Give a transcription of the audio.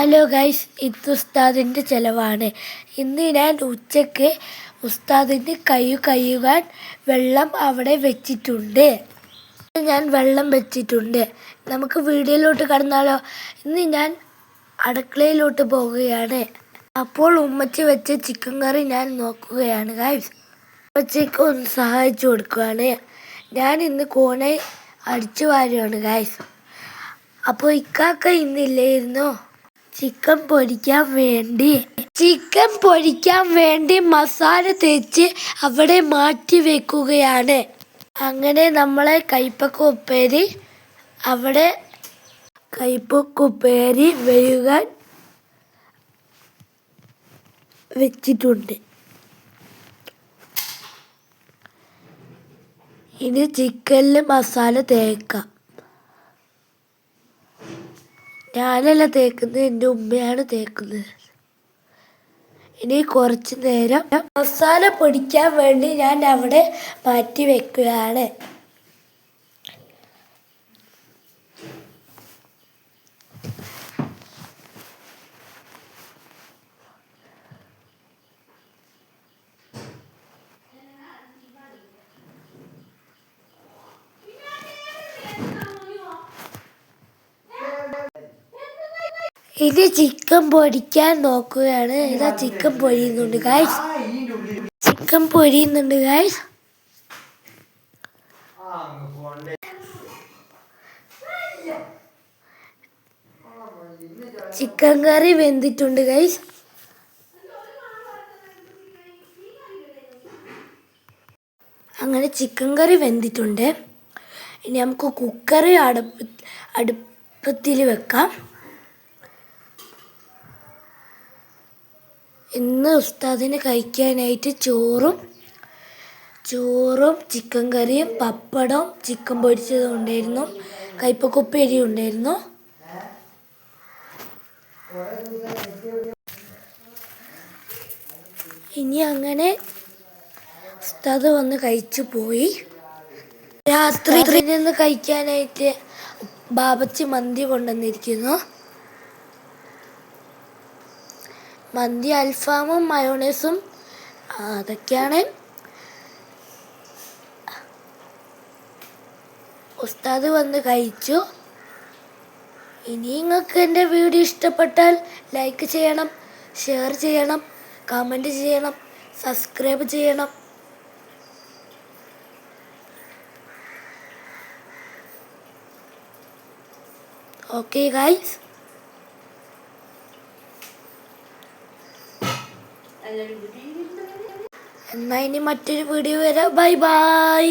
Hello guys ഇത് ഉസ്താദിന്റെ ചിലവാണ്. ഇന്ന് ഞാൻ ഉച്ചയ്ക്ക് ഉസ്താദിന്റെ കൈ കയ്യുകാൻ വെള്ളം അവിടെ വെച്ചിട്ടുണ്ട്. ഞാൻ വെള്ളം വെച്ചിട്ടുണ്ട്. നമുക്ക് വീഡിയോയിലോട്ട് കടന്നാലോ? ഇന്ന് ഞാൻ അടുക്കളയിലോട്ട് പോവുകയാണ്. അപ്പോൾ ഉമ്മച്ചി വെച്ച ചിക്കൻ കറി ഞാൻ നോക്കുകയാണ് ഗൈസ് ഉമ്മച്ചയ്ക്ക് ഒന്ന് സഹായിച്ചു കൊടുക്കുകയാണ്. ഞാൻ ഇന്ന് കോണെ അടിച്ചു വാരുകയാണ് ഗൈസ് അപ്പോൾ ഇക്കാക്ക ഇന്നില്ലായിരുന്നു? ചിക്കൻ പൊരിക്കാൻ വേണ്ടി. ചിക്കൻ പൊരിക്കാൻ വേണ്ടി മസാല തേച്ച് അവിടെ മാറ്റി വെക്കുകയാണ്. അങ്ങനെ നമ്മളെ കൈപ്പക്ക ഉപ്പേരി അവിടെ കൈപ്പക്ക ഉപ്പേരി വേകാൻ വെച്ചിട്ടുണ്ട്. ഇനി ചിക്കനിൽ മസാല തേക്കാം. ഞാനല്ല തേക്കുന്നത് എന്റെ ഉമ്മയാണ് തേക്കുന്നത്. ഇനി കുറച്ച് നേരം മസാല പൊടിക്കാൻ വേണ്ടി ഞാൻ അവിടെ മാറ്റി വെക്കുകയാണ്. ഇനി ചിക്കൻ പൊരിക്കാൻ നോക്കുകയാണ്. ഇതാ ചിക്കൻ പൊരിയുന്നുണ്ട് ഗായ്സ് ചിക്കൻ പൊരിയുന്നുണ്ട് ഗായ്സ് ചിക്കൻ കറി വെന്തിട്ടുണ്ട് ഗൈസ് അങ്ങനെ ചിക്കൻ കറി വെന്തിട്ടുണ്ട്. ഇനി നമുക്ക് കുക്കറി അടുപ്പ് അടുപ്പത്തിൽ വെക്കാം. ഇന്ന് ഉസ്താദിന് കഴിക്കാനായിട്ട് ചോറും ചോറും ചിക്കൻ കറിയും പപ്പടവും ചിക്കൻ പൊരിച്ചതും ഉണ്ടായിരുന്നു. കയ്പക്കുപ്പേരി ഉണ്ടായിരുന്നു. ഇനി അങ്ങനെ ഉസ്താദ് വന്ന് കഴിച്ചു പോയി. രാത്രി നിന്ന് കഴിക്കാനായിട്ട് ബാബച്ചി മന്തി കൊണ്ടുവന്നിരിക്കുന്നു. മന്തി അൽഫാമും മയോണൈസും. അതൊക്കെയാണ്. ഉസ്താദ് വന്ന് കഴിച്ചു. ഇനി നിങ്ങൾക്ക് എന്റെ വീഡിയോ ഇഷ്ടപ്പെട്ടാൽ ലൈക്ക് ചെയ്യണം ഷെയർ ചെയ്യണം കമന്റ് ചെയ്യണം സബ്സ്ക്രൈബ് ചെയ്യണം. ഓക്കെ ഗൈസ് എന്നാ ഇനി മറ്റൊരു വീഡിയോ വരാം. Bye bye